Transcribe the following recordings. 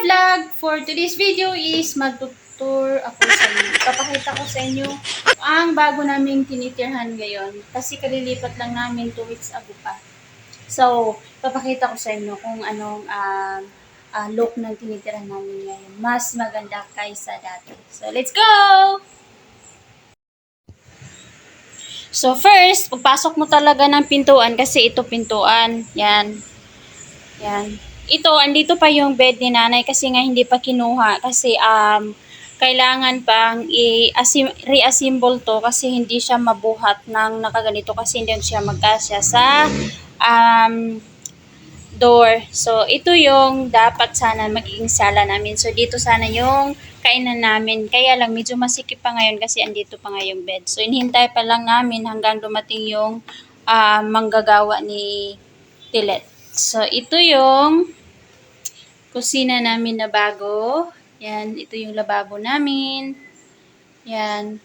vlog! For today's video is magtutur ako sa inyo. Papakita ko sa inyo ang bago naming tinitirhan ngayon. Kasi kalilipat lang namin 2 weeks ago pa. So, papakita ko sa inyo kung anong ah, ah, look ng tinitirhan namin ngayon. Mas maganda kaysa dati. So, let's go! So, first, pagpasok mo talaga ng pintuan kasi ito pintuan. Yan. Yan. Ito, andito pa yung bed ni nanay kasi nga hindi pa kinuha kasi um, kailangan pang i-reassemble to kasi hindi siya mabuhat ng nakaganito kasi hindi siya magkasya sa um, door. So, ito yung dapat sana magiging sala namin. So, dito sana yung kainan namin. Kaya lang, medyo masikip pa ngayon kasi andito pa nga yung bed. So, inhintay pa lang namin hanggang dumating yung ah, manggagawa ni Tilet. So, ito yung kusina namin na bago. Yan, ito yung lababo namin. Yan.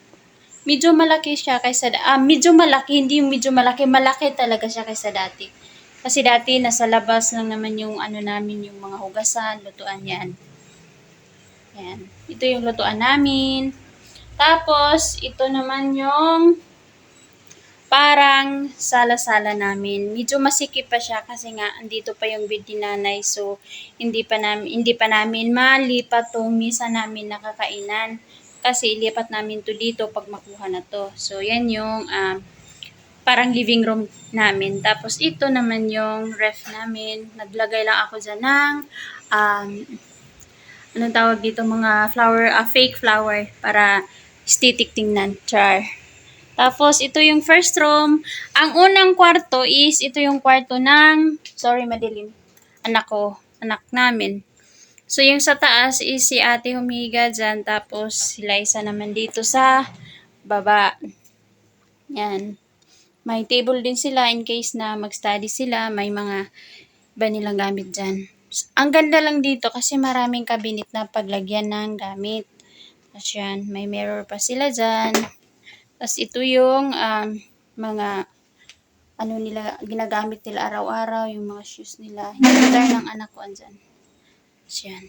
Medyo malaki siya kaysa, ah, medyo malaki, hindi yung medyo malaki, malaki talaga siya kaysa dati. Kasi dati, nasa labas lang naman yung ano namin, yung mga hugasan, lutuan yan. Yan. Ito yung lutuan namin. Tapos, ito naman yung parang sala-sala namin. Medyo masikip pa siya kasi nga andito pa yung bed ni nanay. So, hindi pa namin, hindi pa namin malipat to misa namin nakakainan. Kasi ilipat namin to dito pag makuha na to. So, yan yung um, parang living room namin. Tapos, ito naman yung ref namin. Naglagay lang ako dyan ng um, anong tawag dito, mga flower, ah, fake flower para aesthetic tingnan. Char. Tapos, ito yung first room. Ang unang kwarto is, ito yung kwarto ng, sorry, madilim, anak ko, anak namin. So, yung sa taas is si ate humiga dyan, tapos si Liza naman dito sa baba. Yan. May table din sila in case na mag-study sila, may mga iba nilang gamit dyan. Ang ganda lang dito kasi maraming kabinet na paglagyan ng gamit. Tapos yan, may mirror pa sila dyan. Tapos ito yung um, mga ano nila, ginagamit nila araw-araw, yung mga shoes nila. Guitar ng anak ko andyan. Tapos yan.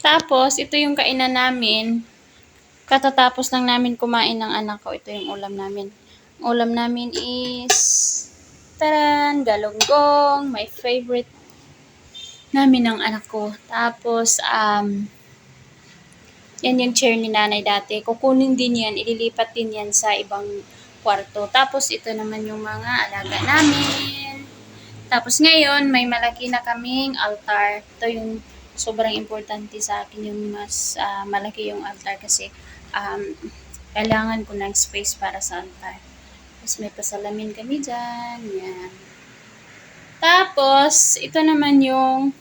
Tapos, ito yung kainan namin. Katatapos lang namin kumain ng anak ko. Ito yung ulam namin. Ang ulam namin is taran, galonggong, my favorite namin ng anak ko. Tapos, um, yan yung chair ni nanay dati. Kukunin din yan, ililipat din yan sa ibang kwarto. Tapos, ito naman yung mga alaga namin. Tapos, ngayon, may malaki na kaming altar. Ito yung sobrang importante sa akin, yung mas ah, malaki yung altar kasi um, kailangan ko ng space para sa altar. Tapos, may pasalamin kami dyan. Yan. Tapos, ito naman yung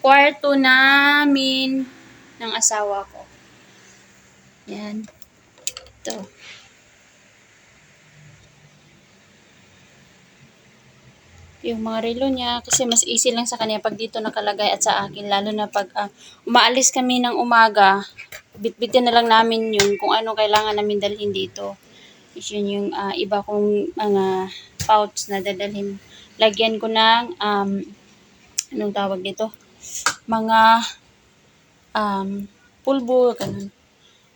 kwarto namin ng asawa ko. Yan. Ito. Yung mga relo niya, kasi mas easy lang sa kanya pag dito nakalagay at sa akin, lalo na pag ah, umaalis kami ng umaga, bitbitin na lang namin yun kung ano kailangan namin dalhin dito. Is yun yung ah, iba kong mga pouch na dadalhin. Lagyan ko ng, um, anong tawag dito? Mga um, pulbo, ganun.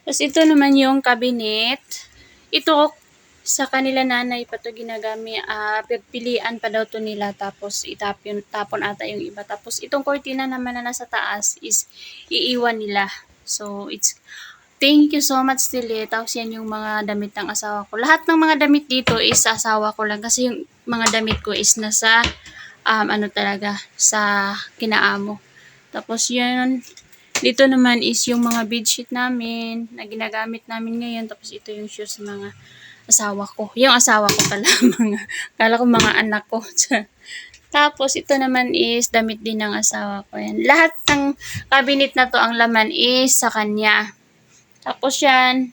Tapos ito naman yung cabinet. Ito, sa kanila nanay pa to ginagamit, ah pagpilian pa daw to nila tapos itapon tapon ata yung iba. Tapos itong cortina naman na nasa taas is iiwan nila. So it's Thank you so much, Tili. Tapos yan yung mga damit ng asawa ko. Lahat ng mga damit dito is sa asawa ko lang kasi yung mga damit ko is nasa um, ano talaga sa kinaamo. Tapos yan dito naman is yung mga bedsheet namin na ginagamit namin ngayon. Tapos ito yung shoes ng mga asawa ko. Yung asawa ko pala. mga, kala ko mga anak ko. Tapos ito naman is damit din ng asawa ko. Yan. Lahat ng cabinet na to ang laman is sa kanya. Tapos yan,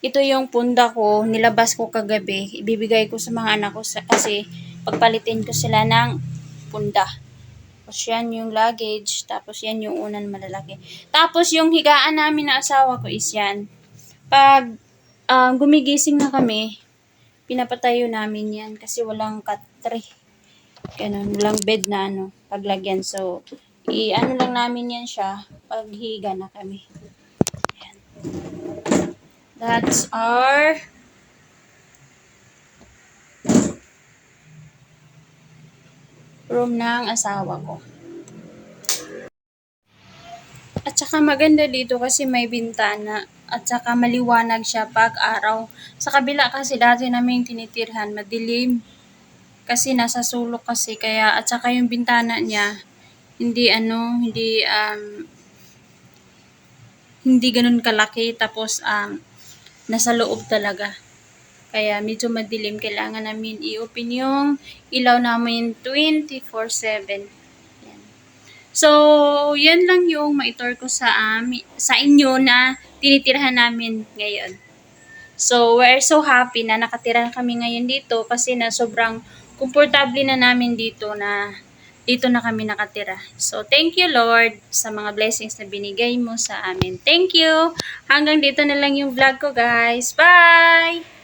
ito yung punda ko, nilabas ko kagabi. Ibibigay ko sa mga anak ko sa, kasi pagpalitin ko sila ng punda. Tapos yan yung luggage. Tapos yan yung unan malalaki. Tapos yung higaan namin na asawa ko is yan. Pag um, gumigising na kami, pinapatayo namin yan kasi walang katre. Ganun, walang bed na ano, paglagyan. So, i-ano lang namin yan siya paghiga na kami. Ayan. That's our room ng asawa ko. At saka maganda dito kasi may bintana at saka maliwanag siya pag araw. Sa kabila kasi dati namin tinitirhan, madilim. Kasi nasa sulok kasi kaya at saka yung bintana niya hindi ano, hindi um hindi ganun kalaki tapos um nasa loob talaga. Kaya medyo madilim kailangan namin i-open yung ilaw namin 24/7. Yan. So, yan lang yung maitor ko sa ami, sa inyo na tinitirhan namin ngayon. So, we're so happy na nakatira kami ngayon dito kasi na sobrang komportable na namin dito na dito na kami nakatira. So, thank you Lord sa mga blessings na binigay mo sa amin. Thank you! Hanggang dito na lang yung vlog ko guys. Bye!